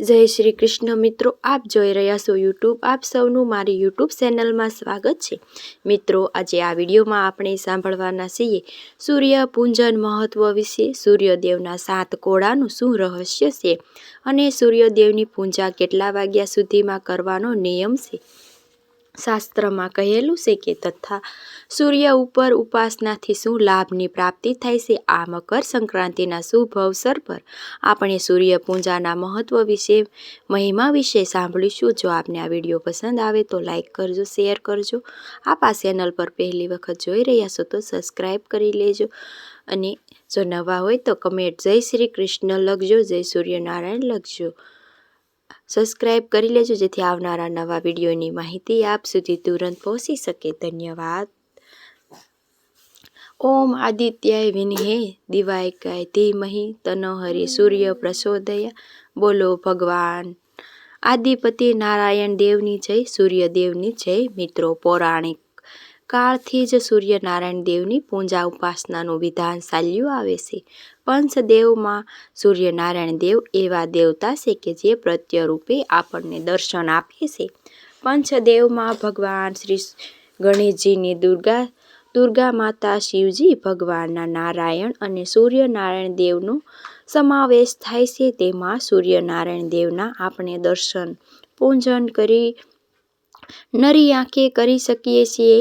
જય શ્રી કૃષ્ણ મિત્રો, આપ જોઈ રહ્યા છો યુટ્યુબ આપ સૌનું મારી યુટ્યુબ ચેનલમાં સ્વાગત છે. મિત્રો, આજે આ વિડીયોમાં આપણે સાંભળવાના છીએ સૂર્ય પૂંજન મહત્વ વિશે. સૂર્યદેવના સાત કોળાનું શું રહસ્ય છે અને સૂર્યદેવની પૂજા કેટલા વાગ્યા સુધીમાં કરવાનો નિયમ છે? શાસ્ત્રમાં કહેલું છે કે તથા સૂર્ય ઉપર ઉપાસનાથી શું લાભની પ્રાપ્તિ થાય છે, આ મકર સંક્રાંતિના શુભ અવસર પર આપણે સૂર્ય પૂજાના મહત્વ વિશે, મહિમા વિશે સાંભળીશું. જો આપને આ વીડિયો પસંદ આવે તો લાઈક કરજો, શેર કરજો. આપ આ ચેનલ પર પહેલી વખત જોઈ રહ્યા છો તો સબસ્ક્રાઈબ કરી લેજો અને જો નવા હોય તો કમેન્ટ જય શ્રી કૃષ્ણ લખજો, જય સૂર્યનારાયણ લખજો. સબસ્ક્રાઈબ કરી લેજો જેથી આવનારા નવા વિડીયોની માહિતી આપ સુધી તુરંત પહોંચી શકે. ધન્યવાદ. ઓમ આદિત્યાય વિનહે, દિવાય કાય ધીમહી, તનોહરિ સૂર્ય પ્રસોદયા. બોલો ભગવાન. આદિપતિ નારાયણ દેવની જય, સૂર્યદેવની જય, મિત્રો પૌરાણિક કાળથી જ સૂર્યનારાયણ દેવની પૂજા ઉપાસનાનું વિધાન ચાલ્યું આવે છે. પંચદેવમાં સૂર્યનારાયણ દેવ એવા દેવતા છે કે જે પ્રત્યરૂપે આપણને દર્શન આપે છે. પંચદેવમાં ભગવાન શ્રી ગણેશજીની દુર્ગા દુર્ગા માતા શિવજી ભગવાનના નારાયણ અને સૂર્યનારાયણ દેવનો સમાવેશ થાય છે. તેમાં સૂર્યનારાયણ દેવના આપણે દર્શન, પૂજન કરી નરી આંખે કરી શકીએ છીએ.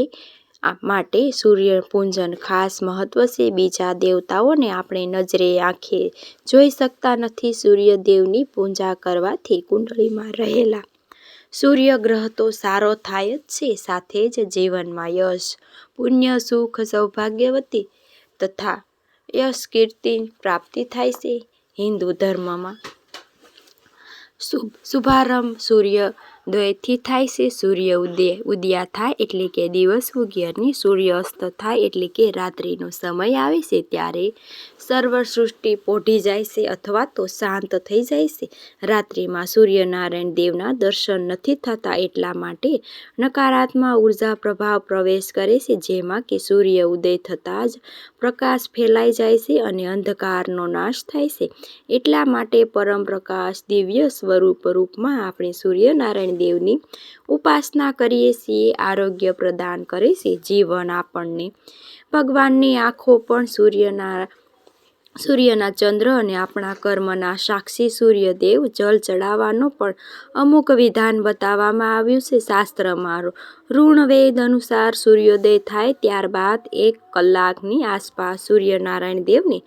માટે સૂર્ય પૂજન ખાસ મહત્વ છે. બીજા દેવતાઓને આપણે નજરે આંખે જોઈ શકતા નથી. સૂર્યદેવની પૂજા કરવાથી કુંડળીમાં રહેલા સૂર્ય ગ્રહ તો સારો થાય જ છે, સાથે જ જીવનમાં યશ, પુણ્ય, સુખ, સૌભાગ્યવતી તથા યશ કીર્તિ પ્રાપ્તિ થાય છે. હિન્દુ ધર્મમાં શુભ, શુભારંભ સૂર્ય દ્વયથી થાય છે, સૂર્ય ઉદય, ઉદયા થાય એટલે કે દિવસ ઉગ્યની સૂર્ય અસ્ત થાય એટલે કે રાત્રિનો સમય આવે છે ત્યારે સર્વ સૃષ્ટિ પોઢી જાય છે અથવા તો શાંત થઈ જાય છે. રાત્રિમાં સૂર્યનારાયણ દેવના દર્શન નથી થતા એટલા માટે નકારાત્મક ઊર્જા પ્રભાવ પ્રવેશ કરે છે, જેમાં કે સૂર્ય ઉદય થતાં જ પ્રકાશ ફેલાઈ જાય છે અને અંધકારનો નાશ થાય છે. એટલા માટે પરમ પ્રકાશ દિવ્ય સ્વરૂપ રૂપમાં આપણે સૂર્યનારાયણ દેવની ઉપાસના કરીએ છીએ આરોગ્ય પ્રદાન કરે છે જીવન આપણને. ભગવાનની આંખો પણ સૂર્યના સૂર્યના ચંદ્ર અને આપણા કર્મના સાક્ષી સૂર્યદેવ જળ ચડાવવાનો પણ અમુક વિધાન બતાવવામાં આવ્યું છે શાસ્ત્રમાં. ઋણવેદ અનુસાર સૂર્યોદય થાય ત્યારબાદ એક કલાકની આસપાસ સૂર્યનારાયણ દેવને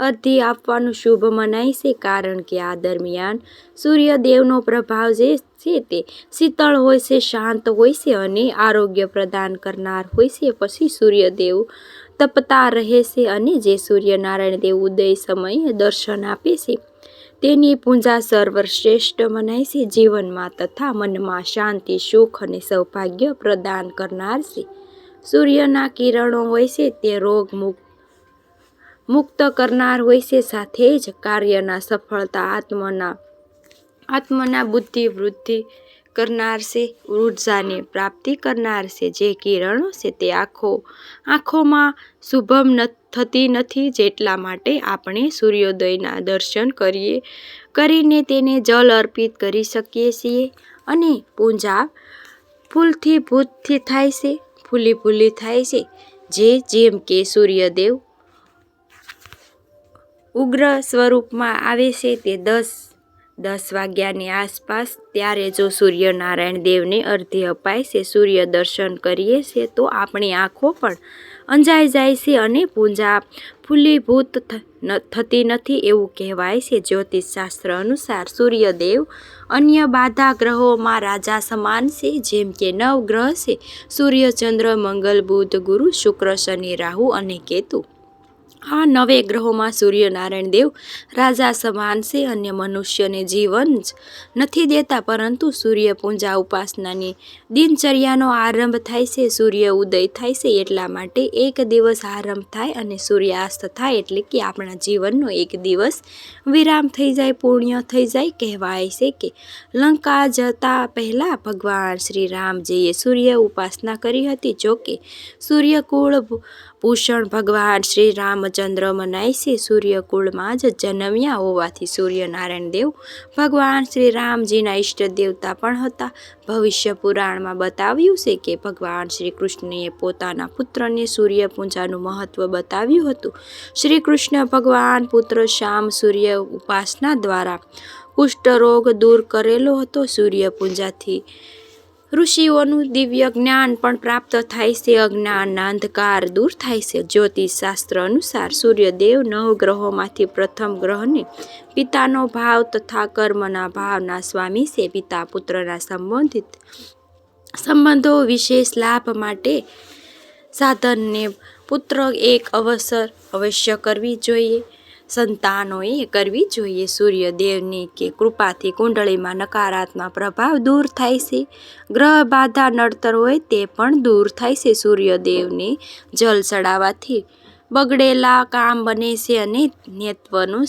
અર્ધી આપવાનું શુભ મનાય છે કારણ કે આ દરમિયાન સૂર્યદેવનો પ્રભાવ જે છે તે શીતળ હોય છે, શાંત હોય છે અને આરોગ્ય પ્રદાન કરનાર હોય છે. પછી સૂર્યદેવ તપતા રહે છે અને જે સૂર્યનારાયણ દેવ ઉદય સમયે દર્શન આપે છે, તેની પૂજા સર્વશ્રેષ્ઠ મનાય છે, જીવનમાં તથા મનમાં શાંતિ, સુખ અને સૌભાગ્ય પ્રદાન કરનાર છે. સૂર્યના કિરણો હોય છે, તે રોગ મુક્ત મુક્ત કરનાર હોય છે, સાથે જ કાર્યના સફળતા, આત્મના આત્મના બુદ્ધિ વૃદ્ધિ કરનાર છે, ઉર્જાની પ્રાપ્તિ કરનાર છે, જે કિરણો છે તે આંખો, આંખોમાં શુભમ થતી નથી જેટલા માટે આપણે સૂર્યોદયના દર્શન કરીએ, કરીને તેને જલ અર્પિત કરી શકીએ છીએ. અને પૂજા ફૂલથી ભૂતથી થાય છે, ફૂલી ફૂલી થાય છે, જે જેમ કે સૂર્યદેવ ઉગ્ર સ્વરૂપમાં આવે છે તે દસ દસ વાગ્યાની આસપાસ ત્યારે જો સૂર્યનારાયણ દેવને અર્ધે અપાય છે, સૂર્ય દર્શન કરીએ છીએ તો આપણી આંખો પણ અંજાઈ જાય છે અને પૂજા ફૂલીભૂત થતી નથી એવું કહેવાય છે. જ્યોતિષશાસ્ત્ર અનુસાર સૂર્યદેવ અન્ય બાધા ગ્રહોમાં રાજા સમાન છે, જેમ કે નવ ગ્રહ છે. સૂર્ય ચંદ્ર મંગલ, બુધ, ગુરુ, શુક્ર, શનિ, રાહુ અને કેતુ. આ નવે ગ્રહોમાં સૂર્યનારાયણ દેવ રાજા સમાન છે અને મનુષ્યને જીવન જ નથી દેતા, પરંતુ સૂર્ય પૂજા ઉપાસનાની દિનચર્યાનો આરંભ થાય છે, સૂર્ય ઉદય થાય છે એટલા માટે એક દિવસ આરંભ થાય અને સૂર્યાસ્ત થાય એટલે કે આપણા જીવનનો એક દિવસ વિરામ થઈ જાય, પુણ્ય થઈ જાય. કહેવાય છે કે લંકા જતા પહેલાં ભગવાન શ્રી રામજીએ સૂર્ય ઉપાસના કરી હતી. જોકે સૂર્યકુળ ભૂષણ ભગવાન શ્રી રામચંદ્ર મનાય સૂર્યકુળમાં જ જન્મ્યા હોવાથી સૂર્યનારાયણ દેવ ભગવાન શ્રી રામજીના ઈષ્ટ દેવતા પણ હતા. ભવિષ્ય પુરાણમાં બતાવ્યું છે કે ભગવાન શ્રી કૃષ્ણએ પોતાના પુત્રને સૂર્ય પૂજાનું મહત્વ બતાવ્યું હતું. શ્રી કૃષ્ણ ભગવાન પુત્ર શ્યામ સૂર્ય ઉપાસના દ્વારા કુષ્ઠરોગ દૂર કરેલો હતો. સૂર્ય પૂજાથી ઋષિઓનું દિવ્ય જ્ઞાન પણ પ્રાપ્ત થાય છે. અજ્ઞાનના અંધકાર દૂર થાય છે. જ્યોતિષ શાસ્ત્ર અનુસાર સૂર્યદેવ નવ ગ્રહોમાંથી પ્રથમ ગ્રહને પિતાનો ભાવ તથા કર્મના ભાવના સ્વામી છે. પિતા પુત્રના સંબંધિત સંબંધો વિશેષ લાભ માટે સાધનને પુત્ર એક અવસર અવશ્ય કરવી જોઈએ. સંતાનોએ કરવી જોઈએ. સૂર્યદેવની કે કૃપાથી કુંડળીમાં નકારાત્મક પ્રભાવ દૂર થાય છે. ગ્રહ બાધા નડતર હોય તે પણ દૂર થાય છે સૂર્યદેવને જલ ચડાવવાથી. બગડેલા કામ બને છે અને નેત્વનું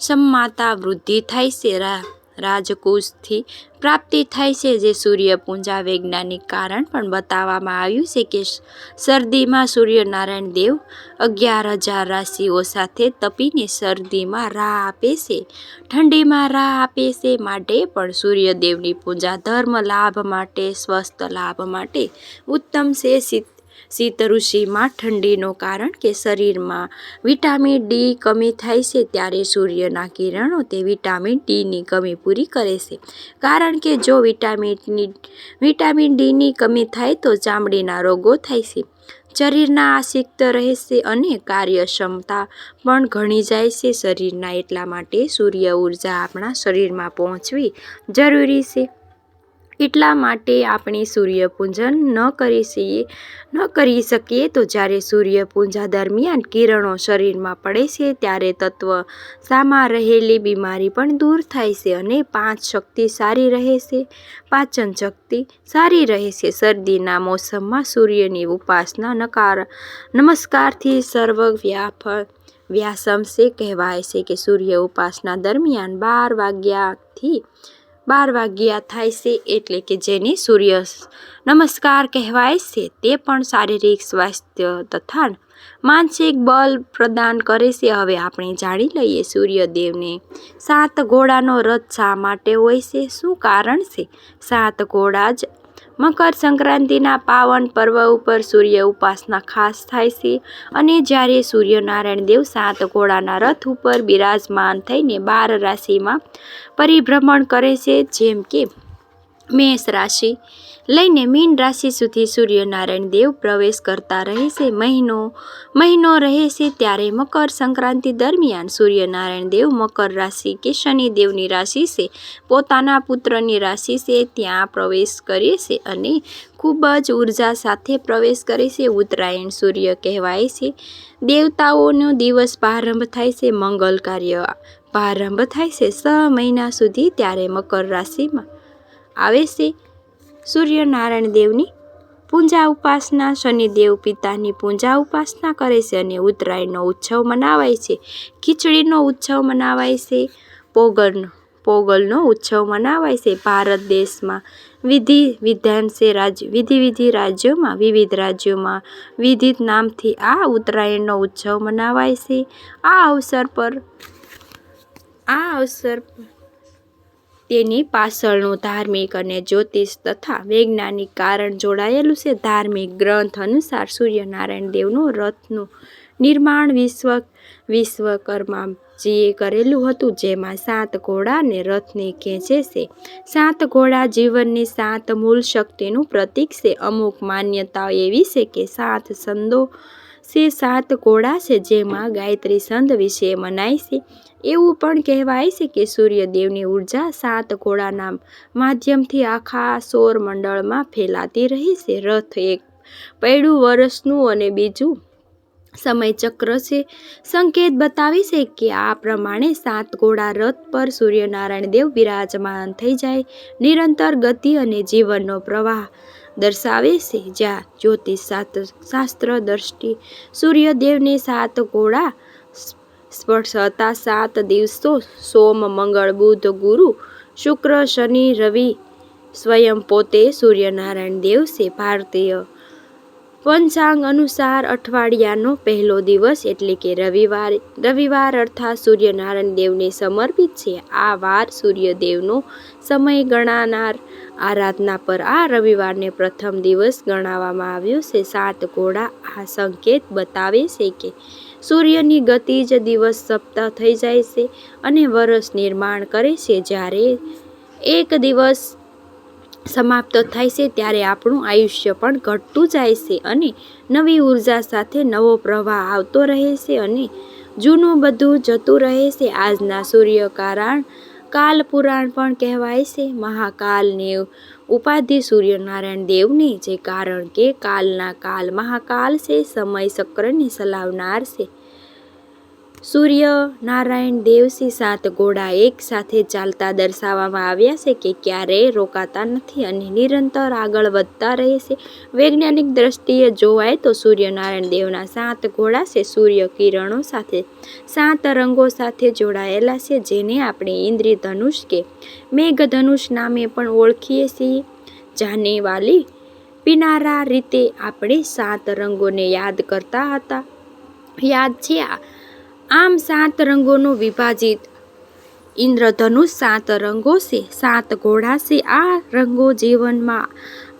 સમાતા વૃદ્ધિ થાય છે. રા રાજકુશથી પ્રાપ્તિ થાય છે, જે સૂર્યપૂજા વૈજ્ઞાનિક કારણ પણ બતાવવામાં આવ્યું છે કે શરદીમાં સૂર્યનારાયણ દેવ અગિયાર હજાર રાશિઓ સાથે તપીને શરદીમાં રાહ આપે છે. ઠંડીમાં રાહ આપે છે માટે પણ સૂર્યદેવની પૂજા ધર્મ લાભ માટે, સ્વસ્થ લાભ માટે ઉત્તમ છે શીત ઋષિમાં ઠંડીનો કારણ કે શરીરમાં વિટામિન ડી કમી થાય છે ત્યારે સૂર્યના કિરણો તે વિટામિન ડીની કમી પૂરી કરે છે. કારણ કે જો વિટામિનની વિટામિન ડીની કમી થાય તો ચામડીના રોગો થાય છે. શરીરના આશિક્ત રહેશે અને કાર્યક્ષમતા પણ ઘણી જાય છે. શરીરના એટલા માટે સૂર્ય ઊર્જા આપણા શરીરમાં પહોંચવી જરૂરી છે. એટલા માટે આપણે સૂર્યપૂજન ન કરી શકીએ ન કરી શકીએ. તો જ્યારે સૂર્યપૂજા દરમિયાન કિરણો શરીરમાં પડે છે, ત્યારે તત્વ સામાં રહેલી બીમારી પણ દૂર થાય છે અને પાંચ શક્તિ સારી રહે છે. પાચન શક્તિ સારી રહે છે. શરદીના મોસમમાં સૂર્યની ઉપાસના નકાર, નમસ્કારથી સર્વ વ્યાપ વ્યાસમ છે. કહેવાય છે કે સૂર્ય ઉપાસના દરમિયાન બાર વાગ્યાથી બાર વાગ્યા થાય છે એટલે કે જેને સૂર્ય નમસ્કાર કહેવાય છે. તે પણ શારીરિક સ્વાસ્થ્ય તથા માનસિક બળ પ્રદાન કરે છે. હવે આપણે જાણી લઈએ સૂર્યદેવને. સાત ઘોડાનો રથ શા માટે હોય છે? શું કારણ છે? સાત ઘોડા જ મકર સંક્રાંતિના પાવન પર્વ ઉપર સૂર્ય ઉપાસના ખાસ થાય છે અને જ્યારે સૂર્યનારાયણ દેવ સાત ઘોડાના રથ ઉપર બિરાજમાન થઈને બાર રાશિમાં પરિભ્રમણ કરે છે, જેમ કે મેષ રાશિ. લઈને મીન રાશિ સુધી સૂર્યનારાયણ દેવ પ્રવેશ કરતા રહે છે મહિનો. મહિનો રહે છે ત્યારે મકર સંક્રાંતિ દરમિયાન સૂર્યનારાયણ દેવ મકર રાશિ કે શનિદેવની રાશિ છે. પોતાના પુત્રની રાશિ છે, ત્યાં પ્રવેશ કરે છે અને ખૂબ જ ઊર્જા સાથે પ્રવેશ કરે છે. ઉત્તરાયણ સૂર્ય કહેવાય છે. દેવતાઓનો દિવસ પ્રારંભ થાય છે, મંગલ કાર્ય પ્રારંભ થાય છે, છ મહિના સુધી ત્યારે મકર રાશિમાં આવે છે. સૂર્યનારાયણ દેવની પૂજા ઉપાસના, શનિદેવ પિતાની પૂજા ઉપાસના કરે છે અને ઉત્તરાયણનો ઉત્સવ મનાવાય છે. ખીચડીનો ઉત્સવ મનાવાય છે. પોગલનો પોગલનો ઉત્સવ મનાવાય છે. ભારત દેશમાં વિધિ, વિધાન છે. રાજ્ય વિધિ વિધિ રાજ્યોમાં, વિવિધ રાજ્યોમાં વિધિત નામથી આ ઉત્તરાયણનો ઉત્સવ મનાવાય છે. આ અવસર પર, આ અવસર તેની પાછળનું ધાર્મિક અને જ્યોતિષ તથા વૈજ્ઞાનિક કારણ જોડાયેલું છે. ધાર્મિક ગ્રંથ અનુસાર સૂર્યનારાયણ દેવનું રથનું નિર્માણ વિશ્વ વિશ્વકર્માજીએ કરેલું હતું, જેમાં સાત ઘોડાને રથને ખેંચે છે. સાત ઘોડા જીવનની સાત મૂળ શક્તિનું પ્રતીક છે. અમુક માન્યતાઓ એવી છે કે સાત સંદો છે, સાત ઘોડા છે જેમાં ગાયત્રી સંત વિશે મનાય છે. એવું પણ કહેવાય છે કે સૂર્યદેવની ઊર્જા સાત કોળાના માધ્યમથી આખા સૌરમંડળમાં ફેલાતી રહી છે. રથ એક, પૈડું વર્ષનું અને બીજું સમયચક્ર છે. સંકેત બતાવે છે કે આ પ્રમાણે સાત ઘોડા રથ પર સૂર્યનારાયણ દેવ બિરાજમાન થઈ જાય. નિરંતર ગતિ અને જીવનનો પ્રવાહ દર્શાવે છે. જ્યાં જ્યોતિષ શાસ્ત્ર દ્રષ્ટિ સૂર્યદેવને સાત ઘોડા સ્પર્શ હતા સાત દિવસો સોમ, મંગળ, બુધ, ગુરુ, શુક્ર, શનિ, રવિ સ્વયં પોતે સૂર્યનારાયણ દેવ છે. ભારતીય પંચાંગ અનુસાર અઠવાડિયાનો પહેલો દિવસ એટલે કે રવિવાર. રવિવાર અર્થાત સૂર્યનારાયણ દેવને સમર્પિત છે. આ વાર સૂર્યદેવનો સમય ગણાનાર. આરાધના પર આ રવિવારને પ્રથમ દિવસ ગણાવવામાં આવ્યો છે. સાત ઘોડા આ સંકેત બતાવે છે કે સૂર્યની ગતિ જ દિવસ સપ્તાહ થઈ જાય છે અને વર્ષ નિર્માણ કરે છે. જ્યારે એક દિવસ સમાપ્ત થાય છે ત્યારે આપણું આયુષ્ય પણ ઘટતું જાય છે અને નવી ઊર્જા સાથે નવો પ્રવાહ આવતો રહે છે અને જૂનું બધું જતું રહે છે. આજના સૂર્ય કારણ કાલ પુરાણ પણ કહેવાય છે. મહાકાલને ઉપાધિ સૂર્યનારાયણ દેવની છે કારણ કે કાલના કાલ મહાકાલ છે, સમય ચક્રને ચલાવનાર છે. સૂર્ય, નારાયણ દેવસી સાત ઘોડા એક સાથે ચાલતા દર્શાવવામાં આવ્યા છે કે ક્યારેય રોકાતા નથી અને નિરંતર આગળ વધતા રહે છે. વૈજ્ઞાનિક દ્રષ્ટિએ જોવાય તો સૂર્યનારાયણ દેવના સાત ઘોડા છે સૂર્ય કિરણો સાથે. સાત રંગો સાથે જોડાયેલા છે જેને આપણે ઇન્દ્રિયધનુષ કે મેઘધનુષ નામે પણ ઓળખીએ છીએ. જાનેવાલી પીનારા રીતે આપણે સાત રંગોને યાદ કરતા હતા. યાદ છે આ આમ સાત રંગોનું વિભાજિત. ઇન્દ્રધનુષ સાત રંગો છે, સાત ઘોડા છે. આ રંગો જીવનમાં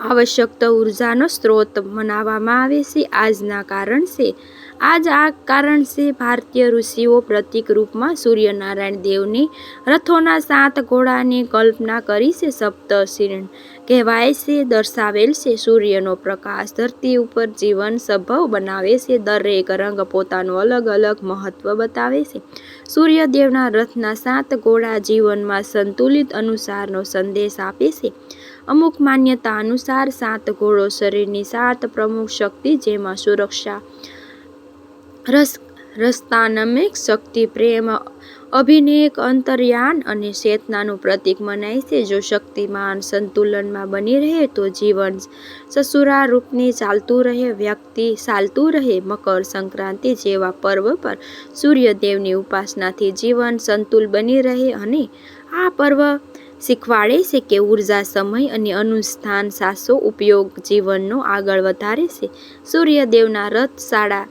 આવશ્યક ઉર્જાનો સ્ત્રોત મનાવવામાં આવે છે. આજના કારણ છે આજ આ કારણ છે ભારતીય ઋષિઓ પ્રતિક રૂપમાં સૂર્યનારાયણ દેવની રથોના સાત ઘોડાની કલ્પના કરી છે સપ્તશીર્ણ કહેવાય છે, દર્શાવેલ છે સૂર્યનો પ્રકાશ. ધરતી ઉપર જીવન સંભવ બનાવે છે. દરેક રંગ પોતાનું અલગ અલગ મહત્વ બતાવે છે. સૂર્યદેવના રથના સાત ઘોડા જીવનમાં સંતુલિત અનુસારનો સંદેશ આપે છે. અમુક માન્યતા અનુસાર સાત ઘોડો શરીરની સાત પ્રમુખ શક્તિ જેમાં સુરક્ષા રસ, રસ્તાનમિક શક્તિ, પ્રેમ, અભિનેક, અંતર્યાન અને ચેતનાનું પ્રતીક મનાય છે. જો શક્તિમાન સંતુલનમાં બની રહે તો જીવન સસુરા રૂપને ચાલતું રહે, વ્યક્તિ ચાલતું રહે, મકર સંક્રાંતિ જેવા પર્વ પર સૂર્યદેવની ઉપાસનાથી જીવન સંતુલ બની રહે અને આ પર્વ શીખવાડે છે કે ઊર્જા, સમય અને અનુષ્ઠાન સાસો ઉપયોગ જીવનનો આગળ વધારે છે. સૂર્યદેવના રથ શાળા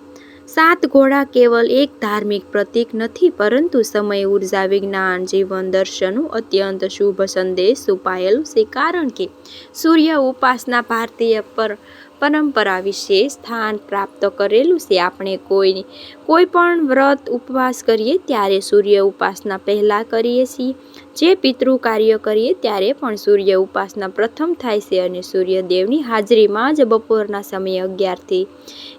સાત ઘોડા કેવલ એક ધાર્મિક પ્રતીક નથી, પરંતુ સમય, ઊર્જા, વિજ્ઞાન, જીવન, દર્શનનું અત્યંત શુભ સંદેશ છુપાયેલું છે. કારણ કે સૂર્ય ઉપાસના ભારતીય પર પરંપરા વિશે સ્થાન પ્રાપ્ત કરેલું છે. આપણે કોઈ કોઈ પણ વ્રત ઉપવાસ કરીએ ત્યારે સૂર્ય ઉપાસના પહેલાં કરીએ છીએ. જે પિતૃ કાર્ય કરીએ ત્યારે પણ સૂર્ય ઉપાસના પ્રથમ થાય છે અને સૂર્યદેવની હાજરીમાં જ બપોરના સમયે અગિયારથી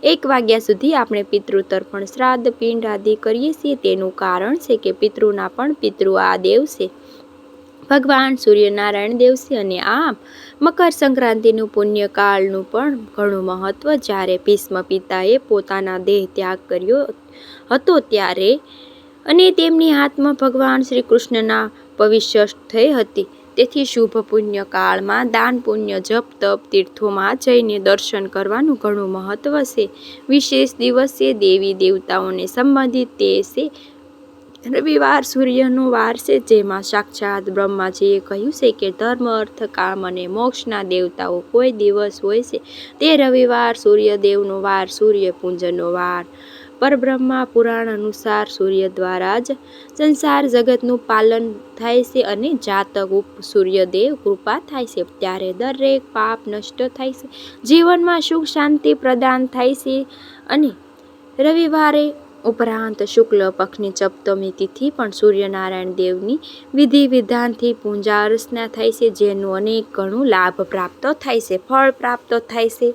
એક વાગ્યા સુધી આપણે પિતૃ તર્પણ, શ્રાદ્ધ, પિંડ આદિ કરીએ છીએ. તેનું કારણ છે કે પિતૃના પણ પિતૃ આ દેવ છે. ભગવાન સૂર્યનારાયણ દેવસે અને આમ મકર સંક્રાંતિનું પુણ્યકાળનું પણ ઘણું મહત્ત્વ જ્યારે ભીષ્મ પિતાએ પોતાના દેહ ત્યાગ કર્યો હતો ત્યારે અને તેમની આત્મા ભગવાન શ્રી કૃષ્ણના ભવિષ્ય થઈ હતી. તેથી શુભ પુણ્યકાળમાં દાન, પુણ્ય, જપ, તપ, તીર્થોમાં જઈને દર્શન કરવાનું ઘણું મહત્ત્વ છે. વિશેષ દિવસે દેવી દેવતાઓને સંબંધિત તે છે રવિવાર સૂર્યનો વાર છે, જેમાં સાક્ષાત બ્રહ્માજીએ કહ્યું છે કે ધર્મ, અર્થ, કામ અને મોક્ષના દેવતાઓ કોઈ દિવસ હોય છે. તે રવિવાર સૂર્યદેવનો વાર સૂર્ય પૂજનનો વાર. પરબ્રહ્મા પુરાણ અનુસાર સૂર્ય દ્વારા જ સંસાર જગતનું પાલન થાય છે અને જાતક ઉપ સૂર્યદેવ કૃપા થાય છે. ત્યારે દરેક પાપ નષ્ટ થાય છે. જીવનમાં સુખ શાંતિ પ્રદાન થાય છે અને રવિવારે ઉપરાંત શુક્લ પક્ષની સપ્તમી તિથિ પણ સૂર્યનારાયણ દેવની વિધિ વિધાનથી પૂજા અર્ચના થાય છે, જેનું અનેક ઘણું લાભ પ્રાપ્ત થાય છે, ફળ પ્રાપ્ત થાય છે.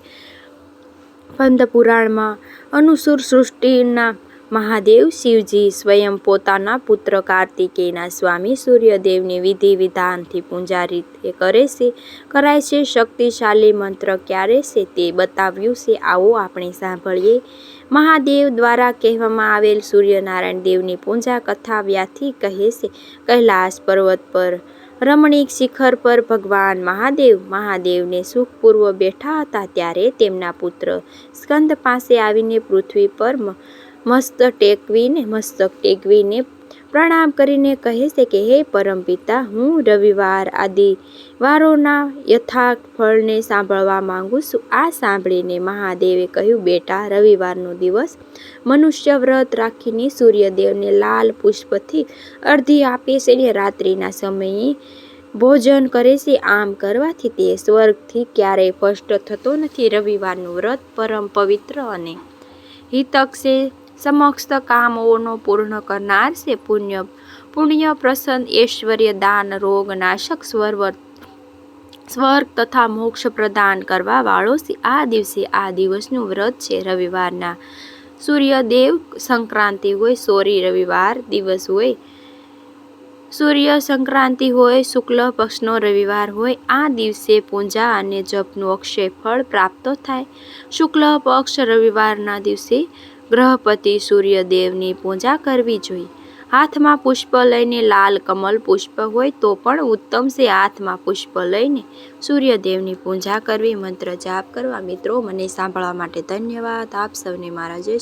પંદ પુરાણમાં અનુસુર સૃષ્ટિના મહાદેવ શિવજી સ્વયં પોતાના પુત્ર કાર્તિકેયના સ્વામી સૂર્યદેવની વિધિ વિધાનથી પૂજા રીતે કરે છે, કરાય છે, શક્તિશાળી મંત્ર ક્યારે છે તે બતાવ્યું છે, આવો આપણે સાંભળીએ. મહાદેવ દ્વારા કહેવામાં આવેલ સૂર્યનારાયણ દેવની પૂજા કથા વ્યાથી કહે છે, કૈલાસ પર્વત પર રમણીક શિખર પર ભગવાન મહાદેવ મહાદેવને સુખપૂર્વ બેઠા હતા ત્યારે તેમના પુત્ર સ્કંદ પાસે આવીને પૃથ્વી પર મસ્ત ટેકવીને, મસ્તક ટેકવીને પ્રણામ કરીને કહે છે કે, હે પરમપિતા હું રવિવાર આદિ વારોના યથાર્થ ફળને સાંભળવા માંગુ છું. આ સાંભળીને મહાદેવે કહ્યું, બેટા, રવિવારનો દિવસ મનુષ્ય વ્રત રાખીને સૂર્યદેવને લાલ પુષ્પથી અર્ધી આપે છે ને રાત્રિના સમયે ભોજન કરે છે. આમ કરવાથી તે સ્વર્ગથી ક્યારેય ભ્રષ્ટ થતો નથી. રવિવારનું વ્રત પરમ પવિત્ર અને હિતક છે. સમસ્ત કામોનો પૂર્ણ કરનાર છે પુણ્ય. પુણ્ય પ્રસન્ન ઐશ્વર્ય દાન, રોગ, નાશક, સ્વર્વ, સ્વર્ગ તથા મોક્ષ પ્રદાન કરવા વાળો છે. આ દિવસે આ દિવસનું વ્રત છે રવિવારના. સૂર્યદેવ સંક્રાંતિ હોય, સોરી, રવિવાર દિવસ હોય. સૂર્ય સંક્રાંતિ હોય, શુક્લ પક્ષનો રવિવાર હોય, આ દિવસે પૂજા અને જપનું અક્ષય ફળ પ્રાપ્ત થાય. શુક્લ પક્ષ રવિવારના દિવસે ગ્રહપતિ સૂર્યદેવની પૂજા કરવી જોઈએ. હાથમાં પુષ્પ લઈને લાલ કમલ પુષ્પ હોય તો પણ ઉત્તમ છે હાથમાં પુષ્પ લઈને સૂર્યદેવની પૂજા કરવી. મંત્ર જાપ કરવા મિત્રો, મને સાંભળવા માટે ધન્યવાદ. આપ સૌને મારા જય